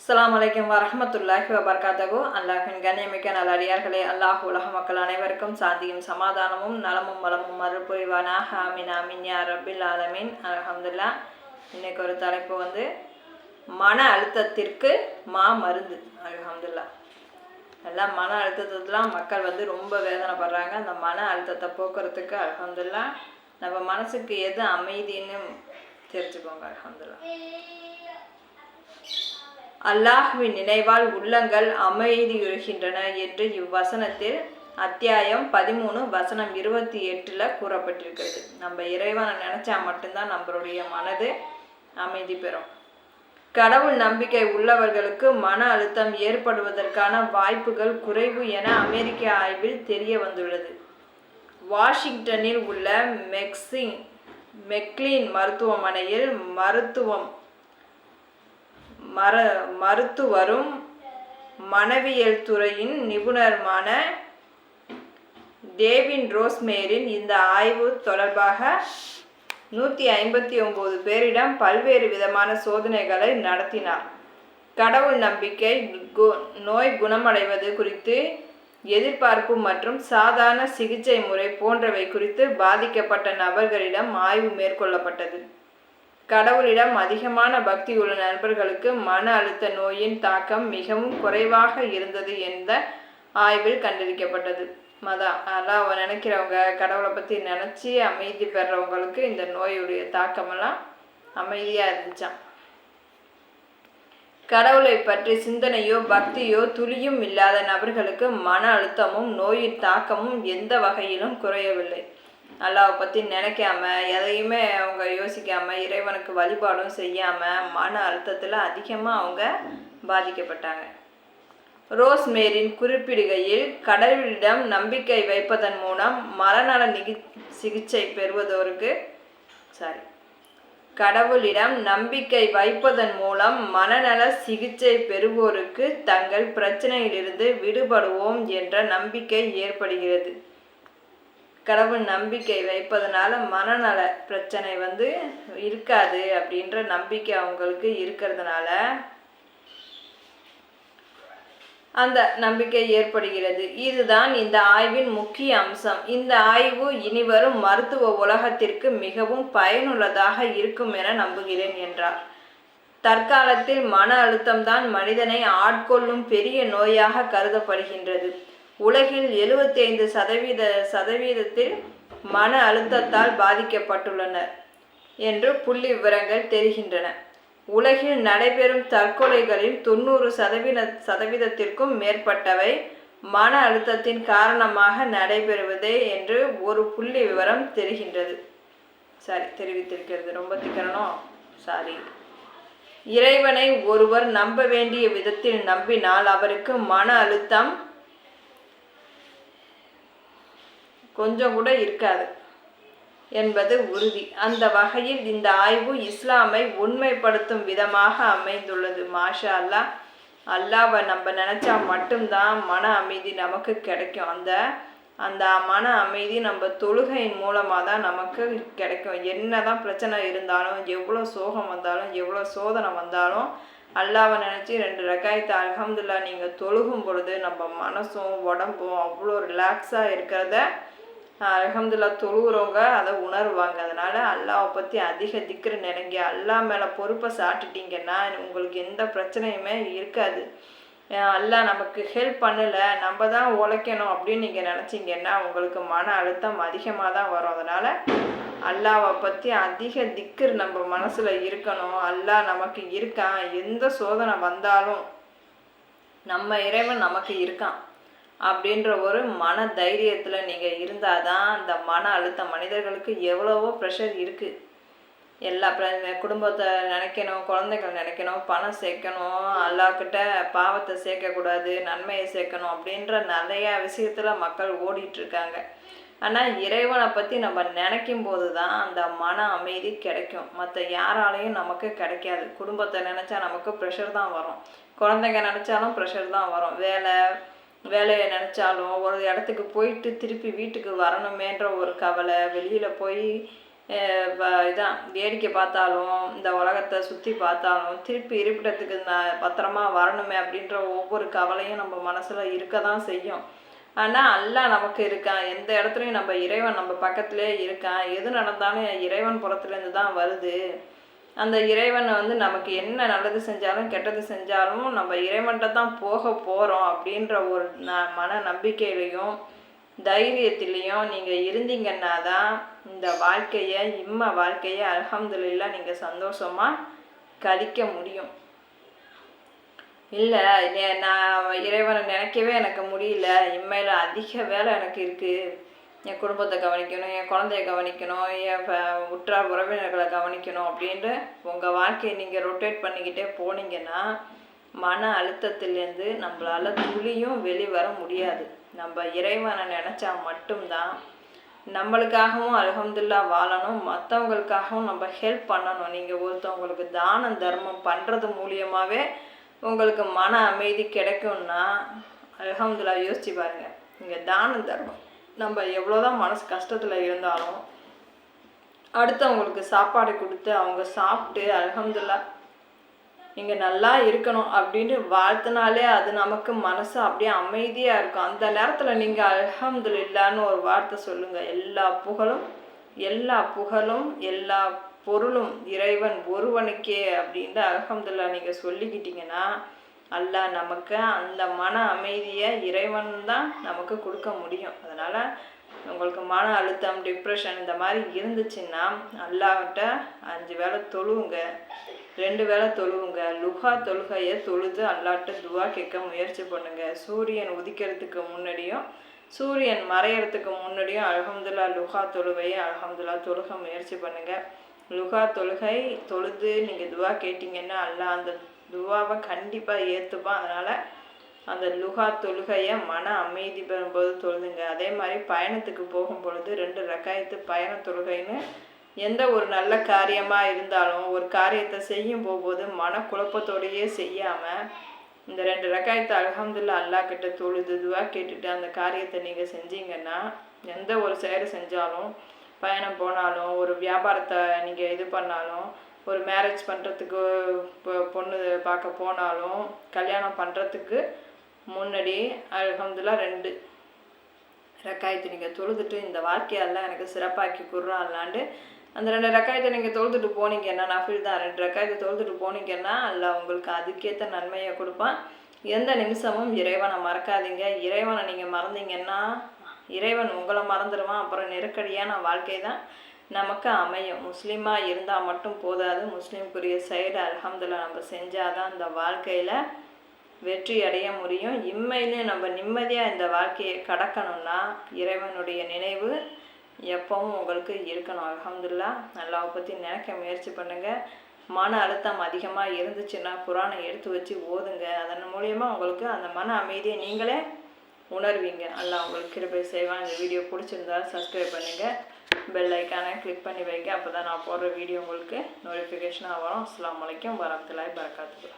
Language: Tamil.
அஸ்லாம் வலைக்கம் வரமத்துல்லாஹி வபர்காத்தகு அல்லாஹின் கண்ணியமிக்க நல்லடியார்களே அல்லாஹ் உலக மக்கள் அனைவருக்கும் சாந்தியும் சமாதானமும் நலமும் வளமும் அருள் புரிவானாக ஆமீன் ஆமீன் யா ரப்பில் ஆலமீன். இன்னைக்கு ஒரு தலைப்பு வந்து மன அழுத்தத்திற்கு மா மருந்து. அல்ஹம்துல்லா எல்லாம் மன அழுத்தத்துலாம் மக்கள் வந்து ரொம்ப வேதனைப்படுறாங்க. அந்த மன அழுத்தத்தை போக்குறதுக்கு அல்ஹம்துல்லா நம்ம மனசுக்கு எது அமைதின்னு தெரிஞ்சுக்கோங்க அலமதுல்லா அல்லாஹ்வின் நினைவால் உள்ளங்கள் அமைதியுறுகின்றன என்று இவ்வசனத்தில் அத்தியாயம் பதிமூணு வசனம் இருபத்தி எட்டில் கூறப்பட்டிருக்கிறது. நம்ம இறைவனை நினச்சா மட்டும்தான் நம்மளுடைய மனது அமைதி பெறும். கடவுள் நம்பிக்கை உள்ளவர்களுக்கு மன அழுத்தம் ஏற்படுவதற்கான வாய்ப்புகள் குறைவு என அமெரிக்க ஆய்வில் தெரிய வந்துள்ளது. வாஷிங்டனில் உள்ள மெக்சிங் மெக்லீன் மருத்துவமனையில் மருத்துவம் மர மருத்துவரும் மனவியல் துறையின் நிபுணருமான டேவின் ரோஸ்மேரின் இந்த ஆய்வு தொடர்பாக நூற்றி ஐம்பத்தி ஒம்பது பேரிடம் பல்வேறு விதமான சோதனைகளை நடத்தினார். கடவுள் நம்பிக்கை நோய் குணமடைவது குறித்து எதிர்பார்ப்பு மற்றும் சாதாரண சிகிச்சை முறை போன்றவை குறித்து பாதிக்கப்பட்ட நபர்களிடம் ஆய்வு மேற்கொள்ளப்பட்டது. கடவுளிடம் அதிகமான பக்தி உள்ள நண்பர்களுக்கு மன அழுத்த நோயின் தாக்கம் மிகவும் குறைவாக இருந்தது என்ற ஆய்வில் கண்டறிக்கப்பட்டது மதா அவன் நினைக்கிறவங்க கடவுளை பற்றி நினச்சி அமைதி பெறவங்களுக்கு இந்த நோயுடைய தாக்கமெல்லாம் அமைதியாக இருந்துச்சான் கடவுளை பற்றி சிந்தனையோ பக்தியோ துளியும் இல்லாத நபர்களுக்கு மன அழுத்தமும் நோயின் தாக்கமும் எந்த வகையிலும் குறையவில்லை. அல்லாவை பற்றி நினைக்காம எதையுமே அவங்க யோசிக்காம இறைவனுக்கு வழிபாடும் செய்யாமல் மன அழுத்தத்தில் அதிகமாக அவங்க பாதிக்கப்பட்டாங்க. ரோஸ்மேரின் குறிப்பிடுகையில் கடவுளிடம் நம்பிக்கை வைப்பதன் மூலம் மனநல நிகி சிகிச்சை பெறுவதோருக்கு சாரி கடவுளிடம் நம்பிக்கை வைப்பதன் மூலம் மனநல சிகிச்சை பெறுவோருக்கு தங்கள் பிரச்சனையிலிருந்து விடுபடுவோம் என்ற நம்பிக்கை ஏற்படுகிறது. கடவுள் நம்பிக்கை வைப்பதனால மனநல பிரச்சனை வந்து இருக்காது அப்படின்ற நம்பிக்கை அவங்களுக்கு இருக்கிறதுனால அந்த நம்பிக்கை ஏற்படுகிறது. இதுதான் இந்த ஆய்வின் முக்கிய அம்சம். இந்த ஆய்வு இனிவரும் மருத்துவ உலகத்திற்கு மிகவும் பயனுள்ளதாக இருக்கும் என நம்புகிறேன் என்றார். தற்காலத்தில் மன அழுத்தம்தான் மனிதனை ஆட்கொள்ளும் பெரிய நோயாக கருதப்படுகின்றது. உலகில் எழுபத்தி ஐந்து சதவீத சதவீதத்தில் மன அழுத்தத்தால் பாதிக்கப்பட்டுள்ளனர் என்று புள்ளி விவரங்கள் தெரிகின்றன. உலகில் நடைபெறும் தற்கொலைகளில் தொண்ணூறு சதவீத சதவீதத்திற்கும் மேற்பட்டவை மன அழுத்தத்தின் காரணமாக நடைபெறுவதே என்று ஒரு புள்ளி விவரம் தெரிகின்றது. சாரி தெரிவித்திருக்கிறது. ரொம்ப திக்கணும் சாரி. இறைவனை ஒருவர் நம்ப வேண்டிய விதத்தில் நம்பினால் அவருக்கு மன அழுத்தம் கொஞ்சம் கூட இருக்காது என்பது உறுதி. அந்த வகையில் இந்த ஆய்வு இஸ்லாமை உண்மைப்படுத்தும் விதமாக அமைந்துள்ளது. மாஷா அல்லா அல்லாவை நம்ம நினச்சா மட்டும்தான் மன அமைதி நமக்கு கிடைக்கும். அந்த அந்த மன அமைதி நம்ம தொழுகையின் மூலமாக தான் நமக்கு கிடைக்கும். என்ன தான் பிரச்சனை இருந்தாலும் எவ்வளோ சோகம் வந்தாலும் எவ்வளோ சோதனை வந்தாலும் அல்லாவை நினச்சி ரெண்டு ரக்காயத்து அலமதுல்லா நீங்கள் தொழுகும் பொழுது நம்ம மனசும் உடம்பும் அவ்வளோ ரிலாக்ஸாக இருக்கிறத அலமதுல்லா தொழுகிறவங்க அதை உணர்வாங்க. அதனால் அல்லாவை பற்றி அதிக திக்கிற நினைங்க அல்லா மேலே பொறுப்பை சாட்டுட்டீங்கன்னா உங்களுக்கு எந்த பிரச்சனையுமே இருக்காது. அல்லா நமக்கு ஹெல்ப் பண்ணலை நம்ம தான் உழைக்கணும் அப்படின்னு நீங்கள் நினச்சிங்கன்னா உங்களுக்கு மன அழுத்தம் அதிகமாக தான் வரும். அதனால் அல்லாவை பற்றி அதிக திக்கர் நம்ம மனசில் இருக்கணும். அல்லா நமக்கு இருக்கான். எந்த சோதனை வந்தாலும் நம்ம இறைவன் நமக்கு இருக்கான். அப்படின்ற ஒரு மன தைரியத்தில் நீங்கள் இருந்தால் தான் அந்த மன அழுத்தம் மனிதர்களுக்கு எவ்வளவோ ப்ரெஷர் இருக்குது எல்லா குடும்பத்தை நினைக்கணும் குழந்தைகள் நினைக்கணும் பணம் சேர்க்கணும் அல்லாக்கிட்ட பாவத்தை சேர்க்கக்கூடாது நன்மையை சேர்க்கணும் அப்படின்ற நிறையா விஷயத்தில் மக்கள் ஓடிட்டுருக்காங்க. ஆனால் இறைவனை பற்றி நம்ம நினைக்கும் போது தான் அந்த மன அமைதி கிடைக்கும். மற்ற யாராலையும் நமக்கு கிடைக்காது. குடும்பத்தை நினச்சா நமக்கு ப்ரெஷர் தான் வரும். குழந்தைங்க நினச்சாலும் ப்ரெஷர் தான் வரும். வேலை வேலையை நினச்சாலும் ஒரு இடத்துக்கு போயிட்டு திருப்பி வீட்டுக்கு வரணுமேன்ற ஒரு கவலை வெளியில் போய் இதான் வேடிக்கை பார்த்தாலும் இந்த உலகத்தை சுற்றி பார்த்தாலும் திருப்பி இருப்பிடத்துக்கு நான் பத்திரமா வரணுமே அப்படின்ற ஒவ்வொரு கவலையும் நம்ம மனசில் இருக்க தான் செய்யும். ஆனால் எல்லாம் நமக்கு இருக்கான். எந்த இடத்துலையும் நம்ம இறைவன் நம்ம பக்கத்துலேயே இருக்கான். எது நடந்தாலும் இறைவன் புறத்துலேருந்து தான் வருது. அந்த இறைவனை வந்து நமக்கு என்ன நல்லது செஞ்சாலும் கெட்டது செஞ்சாலும் நம்ம இறைவன்கிட்ட தான் போக போகிறோம் அப்படின்ற ஒரு ந மன நம்பிக்கையிலையும் தைரியத்திலையும் நீங்கள் இருந்தீங்கன்னா தான் இந்த வாழ்க்கையை இம்ம வாழ்க்கையை அல்ஹம்துலில்லாஹ் நீங்கள் சந்தோஷமாக கழிக்க முடியும். இல்லை நான் இறைவனை நினைக்கவே எனக்கு முடியல. இம்மையில் அதிக வேலை எனக்கு இருக்குது என் குடும்பத்தை கவனிக்கணும் என் குழந்தைய கவனிக்கணும் என் உற்றார் உறவினர்களை கவனிக்கணும் அப்படின்ட்டு உங்கள் வாழ்க்கையை நீங்கள் ரொட்டேட் பண்ணிக்கிட்டே போனீங்கன்னா மன அழுத்தத்திலேருந்து நம்மளால் துளியும் வெளிவர முடியாது. நம்ம இறைவனை நினச்சா மட்டும்தான் நம்மளுக்காகவும் அல்ஹம்துல்லா வாழணும் மற்றவங்களுக்காகவும் நம்ம ஹெல்ப் பண்ணணும். நீங்கள் ஒருத்தவங்களுக்கு தானம் தர்மம் பண்ணுறது மூலியமாகவே உங்களுக்கு மன அமைதி கிடைக்கும்னா அலகம்துல்லா யோசிச்சு பாருங்க. நீங்கள் தானம் தர்மம். நம்ம எவ்வளோதான் மனசு கஷ்டத்தில் இருந்தாலும் அடுத்தவங்களுக்கு சாப்பாடு கொடுத்து அவங்க சாப்பிட்டு அல்ஹம்துல்லா நீங்கள் நல்லா இருக்கணும் அப்படின்னு வாழ்த்தினாலே அது நமக்கு மனசு அப்படியே அமைதியாக இருக்கும். அந்த நேரத்தில் நீங்கள் அல்ஹம்துலில்லான்னு ஒரு வார்த்தை சொல்லுங்கள் எல்லா புகழும் எல்லா புகழும் எல்லா பொருளும் இறைவன் ஒருவனுக்கே அப்படின்ட்டு அல்ஹம்துல்லா நீங்கள் சொல்லிக்கிட்டீங்கன்னா அல்லா நமக்கு அந்த மன அமைதியை இறைவன் தான் நமக்கு கொடுக்க முடியும். அதனால் உங்களுக்கு மன அழுத்தம் டிப்ரெஷன் இந்த மாதிரி இருந்துச்சுன்னா அல்லாவிட்ட அஞ்சு வேளை தொழுவுங்க. ரெண்டு வேளை தொழுவுங்க. லுஹா தொழுகையை தொழுது அல்லாட்ட துவா கேட்க முயற்சி பண்ணுங்க. சூரியன் உதிக்கிறதுக்கு முன்னாடியும் சூரியன் மறையறதுக்கு முன்னாடியும் அல்ஹம்துல்லா லுஹா தொழுகையை அலகம்துல்லா தொழுக முயற்சி பண்ணுங்க. லுஹா தொழுகை தொழுது நீங்கள் துவா கேட்டிங்கன்னா அல்லா அந்த துவாவை கண்டிப்பாக ஏற்றுப்பான் அதனால் அந்த லுகா தொழுகையை மன அமைதி பெறும்போது தொழுதுங்க. அதே மாதிரி பயணத்துக்கு போகும் பொழுது ரெண்டு ரக்காயத்து பயண தொழுகைன்னு எந்த ஒரு நல்ல காரியமாக இருந்தாலும் ஒரு காரியத்தை செய்யும் போகும்போது மனக்குழப்பத்தோடையே செய்யாமல் இந்த ரெண்டு ரக்காயத்தை அலகம்துல்லா அல்லாஹ் கிட்ட தொழுது துவா கேட்டுட்டு அந்த காரியத்தை நீங்கள் செஞ்சீங்கன்னா எந்த ஒரு செயல் செஞ்சாலும் பயணம் போனாலும் ஒரு வியாபாரத்தை நீங்கள் இது பண்ணாலும் ஒரு மேரேஜ் பண்ணுறதுக்கு பொண்ணு பார்க்க போனாலும் கல்யாணம் பண்ணுறதுக்கு முன்னாடி அல்ஹம்துல்லா ரெண்டு ரெக்காயத்தை நீங்கள் தொழுதுட்டு இந்த வாழ்க்கையெல்லாம் எனக்கு சிறப்பாக்கி குர்றான்லாண்டு அந்த ரெண்டு ரெக்காயத்தை நீங்கள் தொழுதுட்டு போனீங்கன்னா நஃபில் தான். ரெண்டு ரெக்காயத்தை தொழுதுட்டு போனீங்கன்னா அல்ல உங்களுக்கு அதுக்கேற்ற நன்மையை கொடுப்பான். எந்த நிமிஷமும் இறைவனை மறக்காதீங்க. இறைவனை நீங்கள் மறந்தீங்கன்னா இறைவன் உங்களை மறந்துடுவான் அப்புறம் நெருக்கடியான வாழ்க்கை தான். நமக்கு அமையும். முஸ்லீமாக இருந்தால் மட்டும் போதாது. முஸ்லீம்குரிய சைடு அல்ஹம்துல்லா நம்ம செஞ்சால் தான் அந்த வாழ்க்கையில் வெற்றி அடைய முடியும். இம்மையிலையும் நம்ம நிம்மதியாக இந்த வாழ்க்கையை கடக்கணும்னா இறைவனுடைய நினைவு எப்பவும் உங்களுக்கு இருக்கணும். அல்ஹம்துல்லா அல்லாவை பற்றி நினைக்க முயற்சி பண்ணுங்கள் மன அழுத்தம் அதிகமாக இருந்துச்சுன்னா குரானை எடுத்து வச்சு ஓதுங்க. அதன் மூலயமா உங்களுக்கு அந்த மன அமைதியை நீங்களே உணர்வீங்க. நல்லா உங்களுக்கு கிருபை செய்வான். இந்த வீடியோ பிடிச்சிருந்தா சப்ஸ்கிரைப் பண்ணுங்கள் பெல் ஐக்கானை கிளிக் பண்ணி வைங்க. அப்போ தான் நான் போடுற வீடியோ உங்களுக்கு நோட்டிஃபிகேஷனாக வரும். அஸ்லாம் அலைக்கும் வரத்துலாய் பரக்காத்துக்கு